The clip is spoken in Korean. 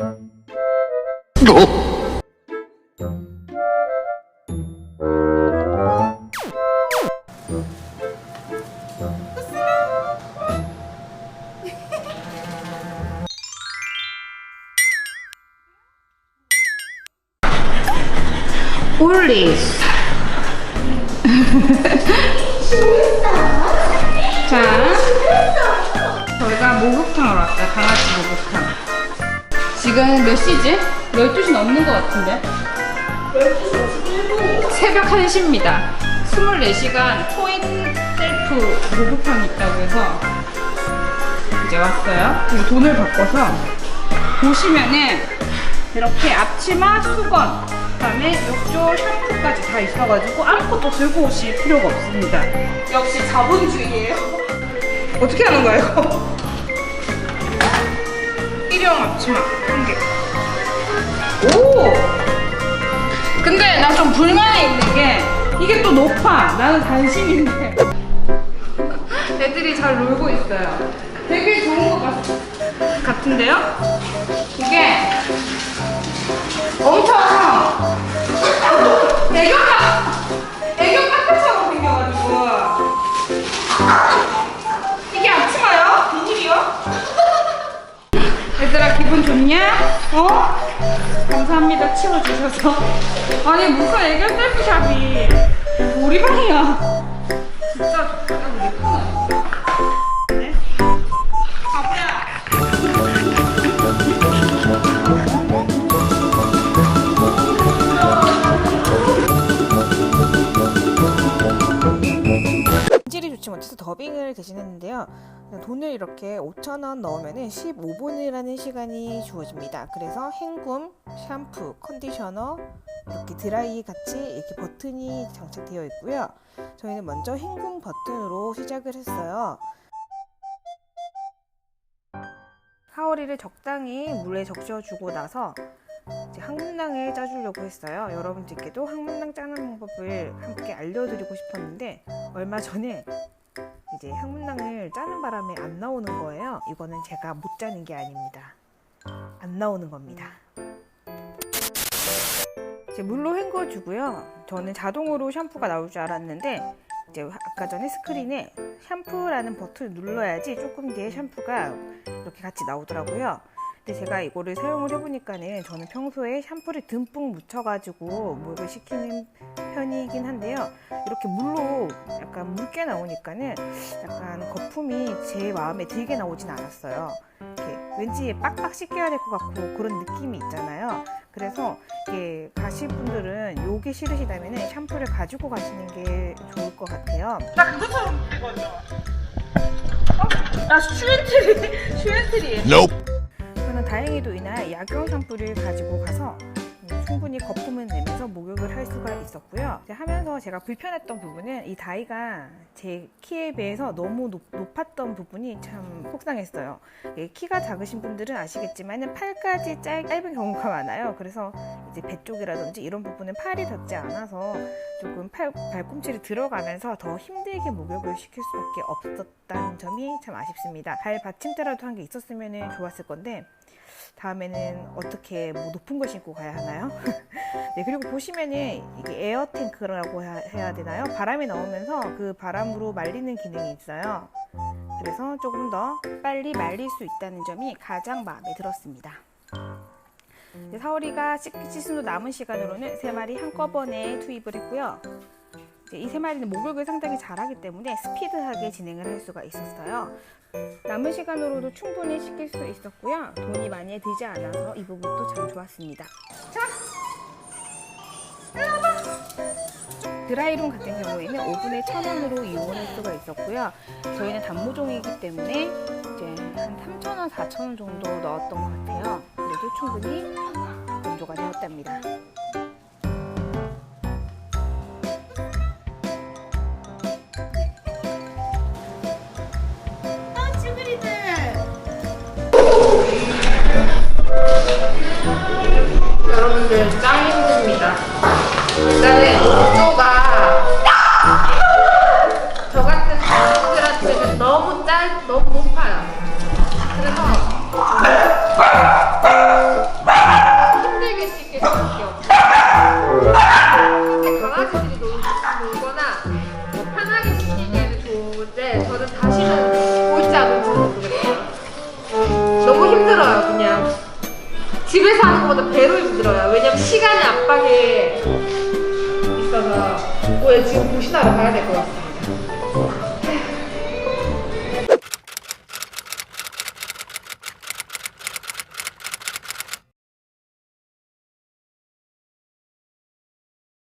올리. 자, 저희가 목욕탕으로 왔어요. 강아지 목욕탕. 지금 몇 시지? 12시 넘는 것 같은데? 새벽 1시입니다. 24시간 코인 셀프 목욕탕이 있다고 해서 이제 왔어요. 그리고 돈을 바꿔서 보시면은 이렇게 앞치마, 수건, 그다음에 욕조 샴푸까지 다 있어가지고 아무것도 들고 오실 필요가 없습니다. 역시 자본주의예요. 어떻게 하는 거예요? 일회용 앞치마 한 개. 오! 근데 나 좀 불만이 있는 게 이게 또 높아. 나는 단신인데. 애들이 잘 놀고 있어요. 되게 좋은 것 같, 같은데요? 이게 엄청 애교가 애교 카페처럼 생겨가지고 좋냐? 어? 감사합니다 치워주셔서 아니 무슨 애교 셀프샵이 우리 방이야 진짜 우리 예쁘 더빙을 대신했는데요. 돈을 이렇게 5,000원 넣으면 15분이라는 시간이 주어집니다. 그래서 헹굼, 샴푸, 컨디셔너, 이렇게 드라이 같이 이렇게 버튼이 장착되어 있고요. 저희는 먼저 헹굼 버튼으로 시작을 했어요. 하오리를 적당히 물에 적셔주고 나서 이제 항문낭을 짜주려고 했어요. 여러분들께도 항문낭 짜는 방법을 함께 알려드리고 싶었는데 얼마 전에 이제 항문낭을 짜는 바람에 안 나오는 거예요. 이거는 제가 못 짜는 게 아닙니다. 안 나오는 겁니다. 이제 물로 헹궈주고요. 저는 자동으로 샴푸가 나올 줄 알았는데 이제 아까 전에 스크린에 샴푸라는 버튼을 눌러야지 조금 뒤에 샴푸가 이렇게 같이 나오더라고요. 근데 제가 이거를 사용을 해보니까는 저는 평소에 샴푸를 듬뿍 묻혀가지고 목욕을 시키는 편이긴 한데요. 이렇게 물로 약간 묽게 나오니까는 약간 거품이 제 마음에 들게 나오진 않았어요. 이렇게 왠지 빡빡 씻겨야 될 것 같고 그런 느낌이 있잖아요. 그래서 이게 가실 분들은 요게 싫으시다면 샴푸를 가지고 가시는 게 좋을 것 같아요. 나 그것처럼 되거든요 어? 나 슈엔트리 슈엔트리 저 는 다행히도 이날 약용 샴푸를 가지고 가서 음, 충분히 거품을 내면서 목욕을 할 수가 있었고요. 하면서 제가 불편했던 부분은 이 다이가 제 키에 비해서 너무 높, 높았던 부분이 참 속상했어요. 예, 키가 작으신 분들은 아시겠지만 팔까지 짧, 짧은 경우가 많아요. 그래서 이제 배 쪽이라든지 이런 부분은 팔이 닿지 않아서 조금 팔, 발꿈치를 들어가면서 더 힘들게 목욕을 시킬 수밖에 없었다는 점이 참 아쉽습니다. 발 받침대라도 한 게 있었으면 좋았을 건데 다음에는 어떻게 뭐 높은 걸 신고 가야 하나요? 네 그리고 보시면은 이게 에어 탱크라고 해야, 되나요? 바람이 나오면서 그 바람으로 말리는 기능이 있어요. 그래서 조금 더 빨리 말릴 수 있다는 점이 가장 마음에 들었습니다. 씻은 후 남은 시간으로는 세 마리 한꺼번에 투입을 했고요. 이 세 마리는 목욕을 상당히 잘하기 때문에 스피드하게 진행을 할 수가 있었어요. 남은 시간으로도 충분히 씻길 수 있었고요. 돈이 많이 들지 않아서 이 부분도 참 좋았습니다. 자. 드라이룸 같은 경우에는 5분에 1,000원으로 이용할 수가 있었고요. 저희는 단모종이기 때문에 이제 한 3,000원, 4,000원 정도 넣었던 것 같아요. 그래도 충분히 건조가 되었답니다. 여러분들 짱 힘듭니다. 일단은 온도가 저 같은 사람들한테는 너무 짧, 너무 높아요. 그래서 힘들게 씻게 해볼게요 실제 강아지들이 놀, 놀거나 뭐 편하게 씻기기에는 좋은데 저는 다시는 보이지 않을지 모르겠어요. 너무 힘들어요, 그냥. 집에서 하는 것보다 배로 힘들어요. 왜냐면 시간이 압박에 있어서 오늘 지금 보시나러 가야 될 것 같습니다.